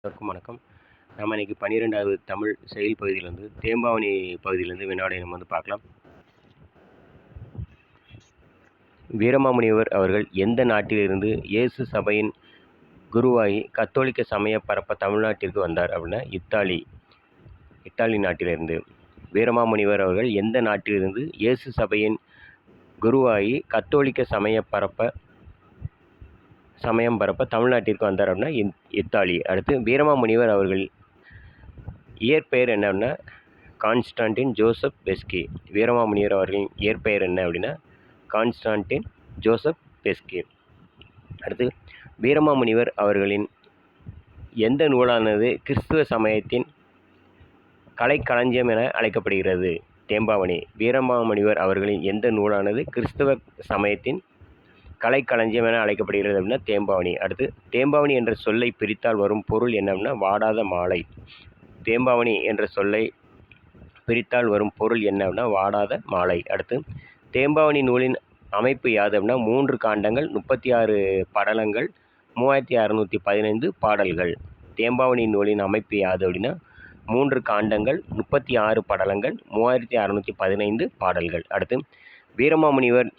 அனைவருக்கும் வணக்கம். நம்ம இன்னைக்கு பன்னிரெண்டாவது தமிழ் செயல் பகுதியிலேருந்து தேம்பாவணி பகுதியிலேருந்து வினாடை நம்ம வந்து பார்க்கலாம். வீரமாமுனிவர் அவர்கள் எந்த நாட்டிலிருந்து இயேசு சபையின் குருவாகி கத்தோலிக்க சமய பரப்ப தமிழ்நாட்டிற்கு வந்தார் அப்படின்னா இத்தாலி இத்தாலி நாட்டிலிருந்து. வீரமாமுனிவர் அவர்கள் எந்த நாட்டிலிருந்து இயேசு சபையின் குருவாகி கத்தோலிக்க சமய பரப்ப சமயம் பரப்ப தமிழ்நாட்டிற்கு வந்தார் அப்படின்னா இத் இத்தாலி. அடுத்து வீரமாமுனிவர் அவர்கள் இயற்பெயர் என்ன அப்படின்னா கான்ஸ்டான்டின் ஜோசப் பெஸ்கி. வீரமாமுனிவர் அவர்களின் இயற்பெயர் என்ன அப்படின்னா கான்ஸ்டான்டின் ஜோசப் பெஸ்கி. அடுத்து வீரமாமுனிவர் அவர்களின் எந்த நூலானது கிறிஸ்துவ சமயத்தின் கலைக்களஞ்சியம் என அழைக்கப்படுகிறது? தேம்பாவணி. வீரமாமுனிவர் அவர்களின் எந்த நூலானது கிறிஸ்தவ சமயத்தின் கலைக்களஞ்சியம் என அழைக்கப்படுகிறது அப்படின்னா தேம்பாவணி. அடுத்து தேம்பாவணி என்ற சொல்லை பிரித்தால் வரும் பொருள் என்ன அப்படின்னா வாடாத மாலை. தேம்பாவணி என்ற சொல்லை பிரித்தால் வரும் பொருள் என்ன அப்படின்னா வாடாத மாலை. அடுத்து தேம்பாவணி நூலின் அமைப்பு யாது மூன்று காண்டங்கள் முப்பத்தி ஆறு படலங்கள் மூவாயிரத்தி அறநூற்றி பதினைந்து பாடல்கள். தேம்பாவணி நூலின் அமைப்பு யாது அப்படின்னா மூன்று காண்டங்கள் முப்பத்தி ஆறு படலங்கள் மூவாயிரத்தி அறநூற்றி பதினைந்து பாடல்கள். அடுத்து வீரமாமுனிவர்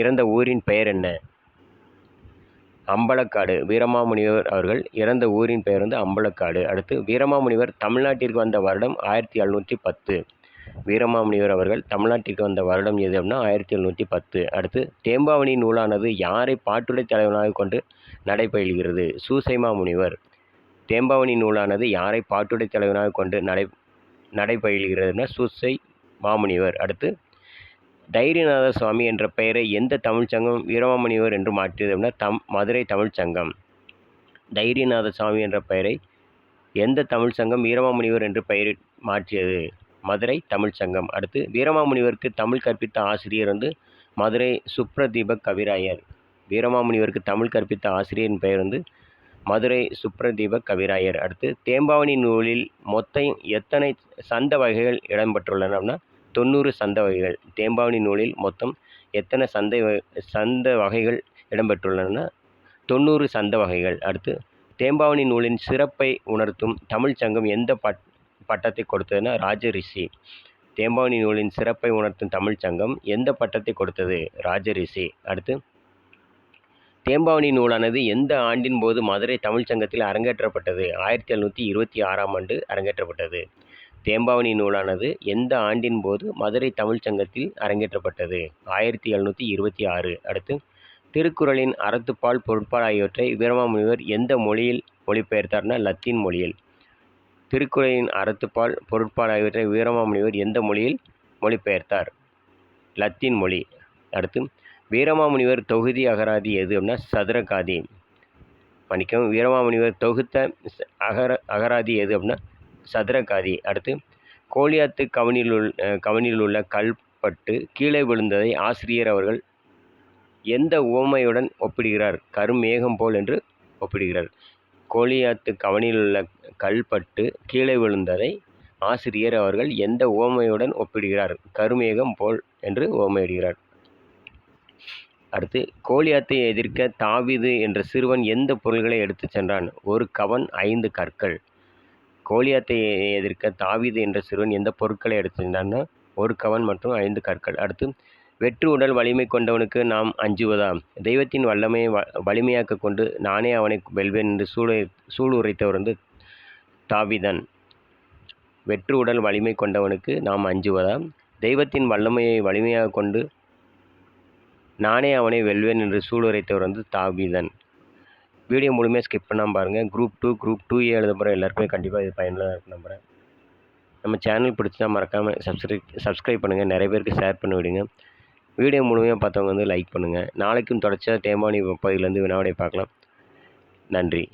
இறந்த ஊரின் பெயர் என்ன? அம்பலக்காடு. வீரமாமுனிவர் அவர்கள் இறந்த ஊரின் பெயர் வந்து அம்பலக்காடு. அடுத்து வீரமாமுனிவர் தமிழ்நாட்டிற்கு வந்த வருடம் ஆயிரத்தி எழுநூற்றி பத்து. வீரமாமுனிவர் அவர்கள் தமிழ்நாட்டிற்கு வந்த வருடம் எது அப்படின்னா ஆயிரத்தி எழுநூற்றி பத்து. அடுத்து தேம்பாவணி நூலானது யாரை பாட்டுடை தலைவனாக கொண்டு நடைபயில்கிறது? சூசைமா முனிவர் தேம்பாவணி நூலானது யாரை பாட்டுடை தலைவனாக கொண்டு நடை நடைபயில்கிறதுனா சூசை மாமுனிவர் அடுத்து தைரியநாத சுவாமி என்ற பெயரை எந்த தமிழ்ச்சங்கம் வீரமாமுனிவர் என்று மாற்றியது அப்படின்னா தம் மதுரை தமிழ்ச்சங்கம் தைரியநாத சுவாமி என்ற பெயரை எந்த தமிழ்ச்சங்கம் வீரமாமுனிவர் என்று பெயர் மாற்றியது? மதுரை தமிழ்ச்சங்கம் அடுத்து வீரமாமுனிவருக்கு தமிழ் கற்பித்த ஆசிரியர் வந்து மதுரை சுப்ரதீபக் கவிராயர். வீரமாமுனிவருக்கு தமிழ் கற்பித்த ஆசிரியரின் பெயர் வந்து மதுரை சுப்ரதீபக் கவிராயர். அடுத்து தேம்பாவணி நூலில் மொத்தம் எத்தனை சந்த வகைகள் இடம்பெற்றுள்ளன அப்படின்னா தொண்ணூறு சந்த வகைகள். தேம்பாவணி நூலில் மொத்தம் எத்தனை சந்தை சந்த வகைகள் இடம்பெற்றுள்ளன? தொண்ணூறு சந்த வகைகள். அடுத்து தேம்பாவணி நூலின் சிறப்பை உணர்த்தும் தமிழ் சங்கம் எந்த பட் பட்டத்தை கொடுத்ததுன்னா ராஜரிஷி. தேம்பாவணி நூலின் சிறப்பை உணர்த்தும் தமிழ் சங்கம் எந்த பட்டத்தை கொடுத்தது? ராஜரிஷி. அடுத்து தேம்பாவணி நூலானது எந்த ஆண்டின் போது மதுரை தமிழ்ச் சங்கத்தில் அரங்கேற்றப்பட்டது? ஆயிரத்தி எழுநூற்றி இருபத்தி ஆறாம் ஆண்டு அரங்கேற்றப்பட்டது. தேம்பாவணி நூலானது எந்த ஆண்டின் போது மதுரை தமிழ்ச் சங்கத்தில் அரங்கேற்றப்பட்டது? ஆயிரத்தி எழுநூற்றி இருபத்தி ஆறு. அடுத்து திருக்குறளின் அறத்துப்பால் பொருட்பால் ஆகியவற்றை வீரமாமுனிவர் எந்த மொழியில் மொழிபெயர்த்தார்னா லத்தீன் மொழியில். திருக்குறளின் அறத்துப்பால் பொருட்பால் ஆகியவற்றை வீரமாமுனிவர் எந்த மொழியில் மொழிபெயர்த்தார்? லத்தீன் மொழி. அடுத்து வீரமாமுனிவர் தொகுதி அகராதி எது அப்படின்னா சதுரகாதி. மன்னிக்கவும் வீரமாமுனிவர் தொகுத்த அகர அகராதி எது அப்படின்னா சதுரகாதி அடுத்து கோலியாத்து கவனியில் உள் கவனில் உள்ள கல்பட்டு கீழே விழுந்ததை ஆசிரியர் அவர்கள் எந்த உவமையுடன் ஒப்பிடுகிறார்? கருமேகம் போல் என்று ஒப்பிடுகிறார். கோலியாத்து கவனில் உள்ள கல்பட்டு கீழே விழுந்ததை ஆசிரியர் அவர்கள் எந்த உவமையுடன் ஒப்பிடுகிறார்? கருமேகம் போல் என்று உவமையிடுகிறார். அடுத்து கோலியாத்தை எதிர்க்க தாவிது என்ற சிறுவன் எந்த பொருள்களை எடுத்துச் சென்றான்? ஒரு கவன் ஐந்து கற்கள். கோலியாத்தை எதிர்க்க தாவிது என்ற சிறுவன் எந்த பொருட்களை எடுத்து ஒரு கவன் மற்றும் ஐந்து கற்கள். அடுத்து வெற்று உடல் வலிமை கொண்டவனுக்கு நாம் அஞ்சுவதாம். தெய்வத்தின் வல்லமையை வ வலிமையாக்க கொண்டு நானே அவனை வெல்வேன் என்று சூழ சூழ் உரைத்தவர் வந்து தாவிதன். வெற்று உடல் வலிமை கொண்டவனுக்கு நாம் அஞ்சுவதாம். தெய்வத்தின் வல்லமையை வலிமையாக கொண்டு நானே அவனை வெல்வேன் என்று சூளுரைத்தவர் வந்து தாவிதன். வீடியோ முழுமையாக ஸ்கிப் பண்ணாமல் பாருங்கள் group two group two A எழுத போகிற எல்லாருக்குமே கண்டிப்பாக இது பயனுள்ளதாக இருக்கு நம்புகிறேன் நம்ம சேனல் பிடிச்சா மறக்காமல் சப்ஸ்கிரைப் சப்ஸ்கிரைப் பண்ணுங்கள் நிறைய பேருக்கு ஷேர் பண்ணி விடுங்க. வீடியோ முழுமையாக பார்த்தவங்க வந்து லைக் பண்ணுங்கள் நாளைக்கும் தொடர்ச்சியாக தேமானி பகுதியிலேருந்து வினாவிடை பார்க்கலாம். நன்றி.